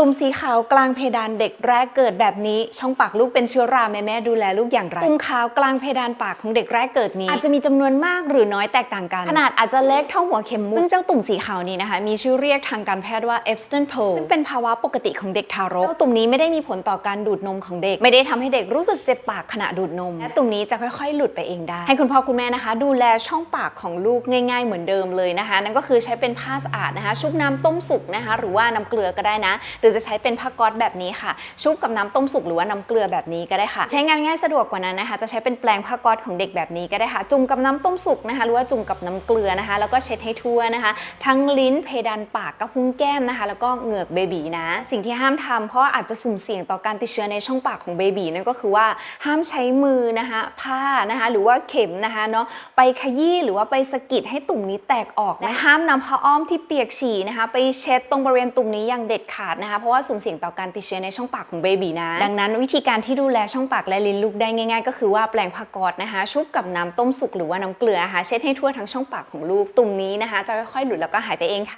ตุ่มสีขาวกลางเพดานเด็กแรกเกิดแบบนี้ ช่องปากลูกเป็นเชื้อราแม่แม่ๆดูแลลูกอย่างไรตุ่มขาวกลางเพดานปากของเด็กแรกเกิดนี้ อาจจะมีจำนวนมากหรือน้อยแตกต่างกัน ขนาดอาจจะเล็กเท่าหัวเข็มมุกซึ่งเจ้าตุ่มสีขาวนี้นะคะ มีชื่อเรียกทางการแพทย์ว่า Epstein Barr ซึ่งเป็นภาวะปกติของเด็กทารกเจ้าตุ่มนี้ไม่ได้มีผลต่อการดูดนมของเด็ก ไม่ได้ทำให้เด็กรู้สึกเจ็บปากขณะดูดนมและตุ่มนี้จะค่อยๆ หลุดไปเองได้ ให้คุณพ่อคุณแม่นะคะ ดูแลช่องปากของลูกง่าย ๆ เหมือนเดิมเลยนะคะ นั่นก็คือใช้เป็นผ้าสะอาดนะคะ ชุบน้ำต้มสุกนะคะ หรือว่าน้ำเกลือก็ได้นะหรือจะใช้เป็นผ้าก๊อซแบบนี้ค่ะ ชุบกับน้ำต้มสุกหรือว่าน้ำเกลือแบบนี้ก็ได้ค่ะ ใช้งานง่ายสะดวกกว่านั้นนะคะ จะใช้เป็นแปรงผ้าก๊อซของเด็กแบบนี้ก็ได้ค่ะ จุ่มกับน้ำต้มสุกนะคะ หรือว่าจุ่มกับน้ำเกลือนะคะ แล้วก็เช็ดให้ทั่วนะคะ ทั้งลิ้นเพดานปากกระพุ้งแก้มนะคะ แล้วก็เหงือกเบบีนะ สิ่งที่ห้ามทำเพราะอาจจะสุ่มเสี่ยงต่อการติดเชื้อในช่องปากของเบบีนั่นก็คือว่าห้ามใช้มือนะคะผ้านะคะหรือว่าเข็มนะคะเนาะไปขยี้หรือว่าไปสกิดให้ตุ่มนี้แตกออกและห้ามนำผ้าอ้อมที่เปียกฉี่นะคะ ไปเช็ดตรงบริเวณตุ่มนี้อย่างเด็ดขาดนะคะเพราะว่าสุ่มเสี่ยงต่อการติดเชื้อในช่องปากของเบบีนะ ดังนั้นวิธีการที่ดูแลช่องปากและลิ้นลูกได้ง่ายๆ ก็คือว่าแปลงผ้ากอดนะคะ ชุบกับน้ำต้มสุกหรือว่าน้ำเกลือนะคะเช็ดให้ทั่วทั้งช่องปากของลูกตุ่มนี้นะคะ จะค่อยๆหลุดแล้วก็หายไปเองค่ะ